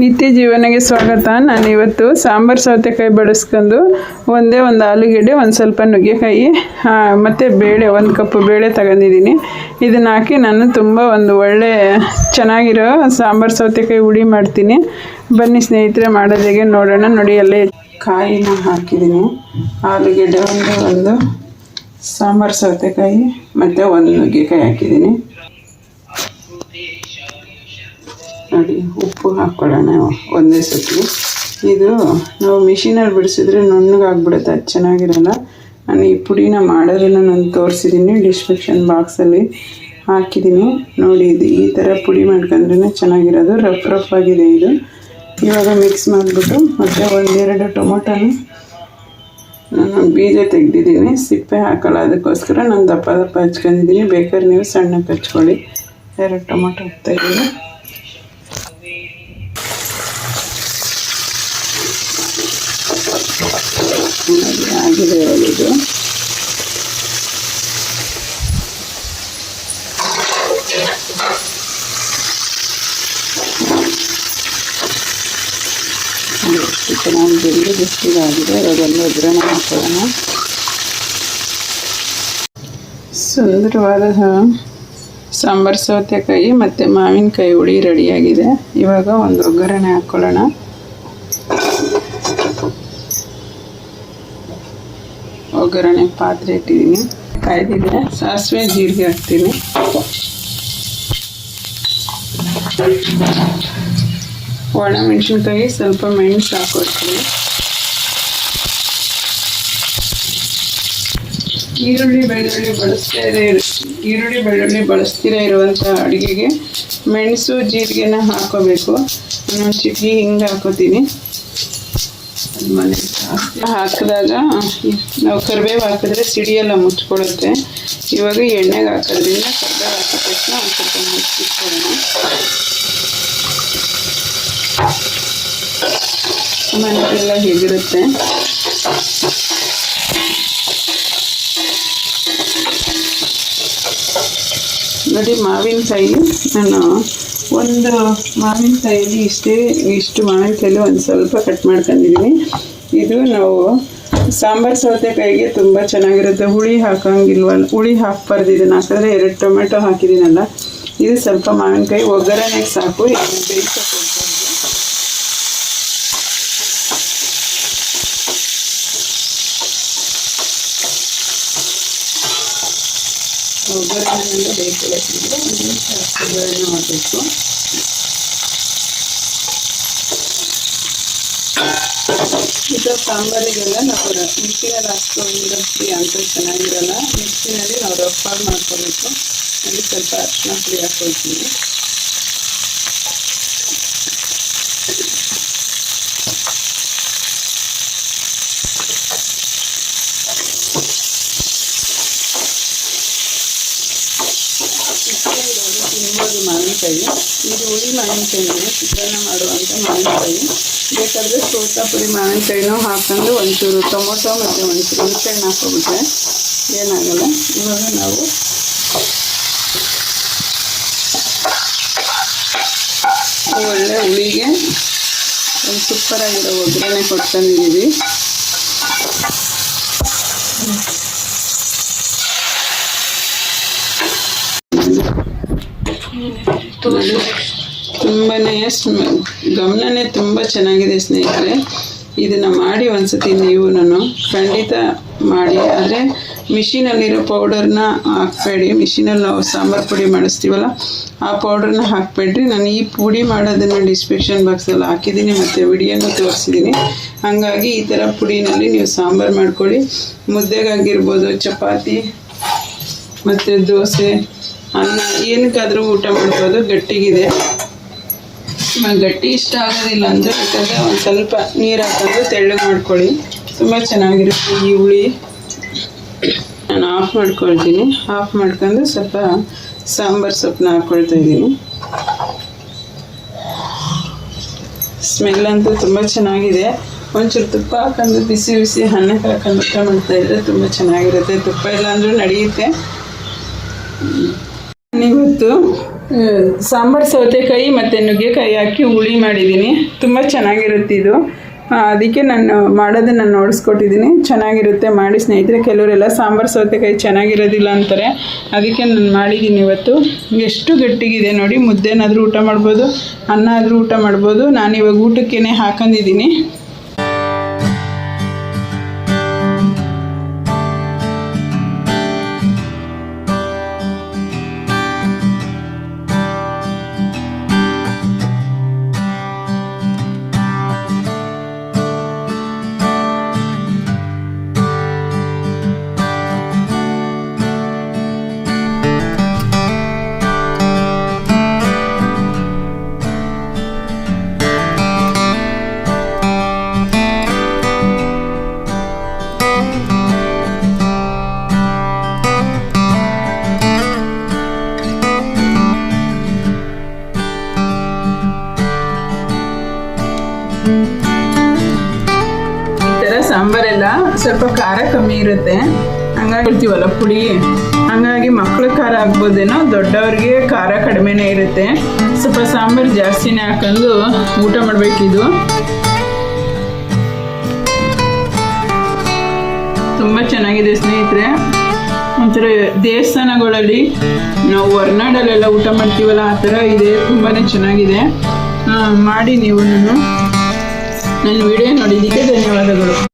ನಿತ್ಯ ಜೀವನಗೆ ಸ್ವಾಗತ. ನಾನು ಇವತ್ತು ಸಾಂಬಾರು ಸೌತೆಕಾಯಿ ಬಳಸ್ಕೊಂಡು ಒಂದೇ ಒಂದು ಆಲೂಗೆಡ್ಡೆ, ಒಂದು ಸ್ವಲ್ಪ ನುಗ್ಗೆಕಾಯಿ ಮತ್ತು ಬೇಳೆ, ಒಂದು ಕಪ್ ಬೇಳೆ ತಗೊಂಡಿದ್ದೀನಿ. ಇದನ್ನು ಹಾಕಿ ನಾನು ತುಂಬ ಒಂದು ಒಳ್ಳೆ ಚೆನ್ನಾಗಿರೋ ಸಾಂಬಾರು ಸೌತೆಕಾಯಿ ಹುಳಿ ಮಾಡ್ತೀನಿ. ಬನ್ನಿ ಸ್ನೇಹಿತರೆ, ಮಾಡೋದು ಹೇಗೆ ನೋಡೋಣ. ನೋಡಿ, ಅಲ್ಲೇ ಕಾಯಿನ ಹಾಕಿದ್ದೀನಿ. ಆಲೂಗೆಡ್ಡೆ ಒಂದು ಒಂದು ಸಾಂಬಾರು ಸೌತೆಕಾಯಿ, ಮತ್ತು ಒಂದು ನುಗ್ಗೆಕಾಯಿ ಹಾಕಿದ್ದೀನಿ. ನೋಡಿ, ಉಪ್ಪು ಹಾಕ್ಕೊಳ್ಳೋಣ ಒಂದೇ ಸತಿ. ಇದು ನಾವು ಮಿಷಿನಲ್ಲಿ ಬಿಡಿಸಿದ್ರೆ ನುಣ್ಣಗಾಗ್ಬಿಡುತ್ತೆ, ಅದು ಚೆನ್ನಾಗಿರಲ್ಲ. ನಾನು ಈ ಪುಡಿನ ಮಾಡೋದನ್ನು ನಾನು ತೋರಿಸಿದ್ದೀನಿ ಡಿಸ್ಕ್ರಿಪ್ಷನ್ ಬಾಕ್ಸಲ್ಲಿ ಹಾಕಿದ್ದೀನಿ ನೋಡಿ, ಇದು ಈ ಥರ ಪುಡಿ ಮಾಡ್ಕೊಂಡ್ರೆ ಚೆನ್ನಾಗಿರೋದು. ರಫ್ ರಫ್ ಆಗಿದೆ ಇದು. ಇವಾಗ ಮಿಕ್ಸ್ ಮಾಡಿಬಿಟ್ಟು ಮತ್ತು ಒಂದೆರಡು ಟೊಮೊಟೊನ ನಾನು ಬೀಜ ತೆಗೆದಿದ್ದೀನಿ. ಸಿಪ್ಪೆ ಹಾಕಲ್ಲ, ಅದಕ್ಕೋಸ್ಕರ ನಾನು ದಪ್ಪ ದಪ್ಪ ಹಚ್ಕೊಂಡಿದ್ದೀನಿ. ಬೇಕಾದ್ರೆ ನೀವು ಸಣ್ಣಕ್ಕೆ ಹಚ್ಕೊಳ್ಳಿ ಎರಡು ಟೊಮೊಟೊ ಹಾಕ್ತಾ ನೋಡಿ, ಆಗಿದೆ ಎಷ್ಟು ಚೆನ್ನಾಗಿ ಬೆಂದು ಬಿಸಿಲಾಗಿದೆ ಅದನ್ನು ಒಗ್ಗರಣೆ ಹಾಕೋಣ ಸುಂದರವಾದ ಸಾಂಬಾರ್ ಸೌತೆಕಾಯಿ ಮತ್ತು ಮಾವಿನಕಾಯಿ ಹುಳಿ ರೆಡಿಯಾಗಿದೆ ಇವಾಗ ಒಂದು ಒಗ್ಗರಣೆ ಹಾಕ್ಕೊಳ್ಳೋಣ. ಒಗ್ಗರಣೆ ಪಾತ್ರೆ ಇಟ್ಟಿದ್ದೀನಿ. ಕಾಯ್ದಿದೆ ಸಾಸಿವೆ, ಜೀರಿಗೆ ಹಾಕ್ತೀನಿ. ಒಣ ಮೆಣಸಿನ್ಕಾಯಿ ಸ್ವಲ್ಪ ಮೆಣಸು ಹಾಕೊಡ್ತೀನಿ ಈರುಳ್ಳಿ, ಬೆಳ್ಳುಳ್ಳಿ ಬಳಸ್ತಾ ಇರೋ ಈರುಳ್ಳಿ, ಬೆಳ್ಳುಳ್ಳಿ ಬಳಸ್ತೀರಾ ಇರುವಂಥ ಅಡುಗೆಗೆ ಮೆಣಸು, ಜೀರಿಗೆನ ಹಾಕೋಬೇಕು. ನಾನು ಹಿಂಗೆ ಹಾಕೋತೀನಿ. ಹಾಕಿದಾಗ ನಾವು ಕರಿಬೇವು ಹಾಕಿದ್ರೆ ಸಿಡಿಯೆಲ್ಲ ಮುಚ್ಕೊಳ್ಳುತ್ತೆ ಇವಾಗ ಎಣ್ಣೆಗೆ ಹಾಕೋದ್ರಿಂದ ಕರಿಬೇವು ಹಾಕಿದ ತಕ್ಷಣ ಒಂದು ಸ್ವಲ್ಪ ಮುಚ್ಚಿಟ್ಕೊಳ್ಳೋಣ ಮನೆಗೆಲ್ಲ ಹೇಗಿರುತ್ತೆ? ನೋಡಿ ಮಾವಿನಕಾಯಿ ನಾನು ಒಂದು ಮಾವಿನಕಾಯಲ್ಲಿ ಇಷ್ಟೇ, ಇಷ್ಟು ಮಾವಿನಕಾಯಲ್ಲಿ ಒಂದು ಸ್ವಲ್ಪ ಕಟ್ ಮಾಡ್ಕೊಂಡಿದ್ದೀನಿ ಇದು ನಾವು ಸಾಂಬಾರು ಸೌತೆಕಾಯಿಗೆ ತುಂಬ ಚೆನ್ನಾಗಿರುತ್ತೆ. ಹುಳಿ ಹಾಕಂಗಿಲ್ವಲ್ಲ, ಹುಳಿ ಹಾಕ್ಬಾರ್ದು ಇದನ್ನು. ಹಾಕಿದ್ರೆ ಎರಡು ಟೊಮೆಟೊ ಹಾಕಿದ್ದೀನಲ್ಲ, ಇದು ಸ್ವಲ್ಪ ಮಾವಿನಕಾಯಿ ಒಗ್ಗರಣೆಗೆ ಸಾಕು ಇದನ್ನ ಬೇಯಿಸಕ್ಕೆ ಬೇಕು ಒಗ್ಗರಣೆ ಮಾಡಬೇಕು ಇದು ಸಾಂಬಾರಿಗೆಲ್ಲ ನಾವು ಮಿಕ್ಸಿನಲ್ಲಿ ಹಾಕ್ಕೊಂಡು ಫ್ರೀ ಅಂತ ಚೆನ್ನಾಗಿರಲ್ಲ. ಮಿಕ್ಸಿನಲ್ಲಿ ನಾವು ರಫಾಗಿ ಮಾಡ್ಕೋಬೇಕು. ಅಲ್ಲಿ ಸ್ವಲ್ಪ ಅರಿಶಿನ ಫ್ರೀ ಹಾಕೊಳ್ತೀನಿ ಮಾವಿನಕಾಯಿ ಇದು ಹುಳಿ ಮಾವಿನಕಾಯಿನೇ ಚಿತ್ರಾನ್ನ ಮಾಡುವಂಥ ಮಾವಿನಕಾಯಿ ಬೇಕಾದರೆ ಸೋತಾಪುರಿ ಮಾವಿನಕಾಯಿನೂ ಹಾಕೊಂಡು ಒಂಚೂರು ಟೊಮೊಟೊ ಮತ್ತು ಒಂಚೂರು ಹುಣಸೆಹಣ್ಣು ಹಾಕ್ಕೊಬಿಟ್ರೆ ಏನಾಗಲ್ಲ. ಇವಾಗ ನಾವು ಒಳ್ಳೆ ಹುಳಿಗೆ ಒಂದು ಸೂಪರಾಗಿರೋ ಒಗ್ಗರಣೆ ಕೊಟ್ಕೊಂಡಿದ್ದೀವಿ ತುಂಬನೇ ಗಮನನೇ ತುಂಬ ಚೆನ್ನಾಗಿದೆ ಸ್ನೇಹಿತರೆ. ಇದನ್ನು ಮಾಡಿ ಒಂದ್ಸತಿ ನೀವು ನಾನು ಖಂಡಿತ ಮಾಡಿ. ಆದರೆ ಮಿಷಿನಲ್ಲಿರೋ ಪೌಡರ್ನ ಹಾಕ್ಬೇಡಿ. ಮಿಷಿನಲ್ಲಿ ನಾವು ಸಾಂಬಾರು ಪುಡಿ ಮಾಡಿಸ್ತೀವಲ್ಲ, ಆ ಪೌಡರ್ನ ಹಾಕಬೇಡ್ರಿ. ನಾನು ಈ ಪುಡಿ ಮಾಡೋದನ್ನು ಡಿಸ್ಕ್ರಿಪ್ಷನ್ ಬಾಕ್ಸಲ್ಲಿ ಹಾಕಿದ್ದೀನಿ ಮತ್ತು ವಿಡಿಯೋನೂ ತೋರಿಸಿದ್ದೀನಿ. ಹಾಗಾಗಿ ಈ ಥರ ಪುಡಿನಲ್ಲಿ ನೀವು ಸಾಂಬಾರು ಮಾಡ್ಕೊಳ್ಳಿ. ಮುದ್ದೆಗಾಗಿರ್ಬೋದು, ಚಪಾತಿ ಮತ್ತು ದೋಸೆ, ಅನ್ನ, ಏನಕ್ಕಾದರೂ ಊಟ ಮಾಡ್ಬೋದು. ಗಟ್ಟಿಗಿದೆ. ಗಟ್ಟಿ ಇಷ್ಟ ಆಗೋದಿಲ್ಲ ಅಂದರೆ ಯಾಕಂದರೆ ಒಂದು ಸ್ವಲ್ಪ ನೀರು ಹಾಕೊಂಡು ತೆಳ್ಳಗೆ ಮಾಡ್ಕೊಳ್ಳಿ. ತುಂಬ ಚೆನ್ನಾಗಿರುತ್ತೆ ಈ ಹುಳಿ. ನಾನು ಆಫ್ ಮಾಡ್ಕೊಳ್ತೀನಿ. ಆಫ್ ಮಾಡ್ಕೊಂಡು ಸ್ವಲ್ಪ ಸಾಂಬಾರು ಸೊಪ್ಪನ್ನ ಹಾಕ್ಕೊಳ್ತಾ ಇದ್ದೀನಿ. ಸ್ಮೆಲ್ ಅಂತೂ ತುಂಬ ಚೆನ್ನಾಗಿದೆ. ಒಂಚೂರು ತುಪ್ಪ ಹಾಕೊಂಡು ಬಿಸಿ ಬಿಸಿ ಅನ್ನಕ್ಕೆ ಹಾಕೊಂಡು ಊಟ ಮಾಡ್ತಾ ಇದ್ರೆ ತುಂಬ ಚೆನ್ನಾಗಿರುತ್ತೆ. ತುಪ್ಪ ಇಲ್ಲ ಅಂದರೂ ನಡೆಯುತ್ತೆ ಇವತ್ತು ಸಾಂಬಾರು ಸೌತೆಕಾಯಿ ಮತ್ತು ನುಗ್ಗೆಕಾಯಿ ಹಾಕಿ ಹುಳಿ ಮಾಡಿದ್ದೀನಿ. ತುಂಬ ಚೆನ್ನಾಗಿರುತ್ತೆ ಇದು. ಅದಕ್ಕೆ ನಾನು ಮಾಡೋದನ್ನು ನೋಡಿಸ್ಕೊಟ್ಟಿದ್ದೀನಿ. ಚೆನ್ನಾಗಿರುತ್ತೆ ಮಾಡಿ ಸ್ನೇಹಿತರೆ, ಕೆಲವರೆಲ್ಲ ಸಾಂಬಾರು ಸೌತೆಕಾಯಿ ಚೆನ್ನಾಗಿರೋದಿಲ್ಲ ಅಂತಾರೆ. ಅದಕ್ಕೆ ನಾನು ಮಾಡಿದ್ದೀನಿ ಇವತ್ತು. ಎಷ್ಟು ಗಟ್ಟಿಗಿದೆ ನೋಡಿ, ಮುದ್ದೆನಾದರೂ ಊಟ ಮಾಡ್ಬೋದು, ಅನ್ನ ಆದರೂ ಊಟ ಮಾಡ್ಬೋದು. ನಾನು ಇವಾಗ ಊಟಕ್ಕೇ ಹಾಕೊಂಡಿದ್ದೀನಿ. ಸ್ವಲ್ಪ ಖಾರ ಕಮ್ಮಿ ಇರುತ್ತೆ. ಹಂಗಾಗಿ ಹೇಳ್ತೀವಲ್ಲ ಪುಡಿ? ಹಂಗಾಗಿ ಮಕ್ಳ ಖಾರ ಆಗ್ಬೋದೇನೋ, ದೊಡ್ಡವ್ರಿಗೆ ಖಾರ ಕಡಿಮೆನೇ ಇರುತ್ತೆ. ಸ್ವಲ್ಪ ಸಾಂಬಾರು ಜಾಸ್ತಿನೇ ಹಾಕೊಂಡು ಊಟ ಮಾಡಬೇಕಿದು. ತುಂಬ ಚೆನ್ನಾಗಿದೆ ಸ್ನೇಹಿತರೆ. ಒಂಥರ ದೇವಸ್ಥಾನಗಳಲ್ಲಿ ನಾವು ಹೊರನಾಡಲ್ಲೆಲ್ಲ ಊಟ ಮಾಡ್ತೀವಲ್ಲ, ಆ ಥರ ಇದೆ. ತುಂಬಾ ಚೆನ್ನಾಗಿದೆ. ಮಾಡಿ ನೀವು ನನ್ನ ವಿಡಿಯೋ ನೋಡಿದ್ದಕ್ಕೆ ಧನ್ಯವಾದಗಳು.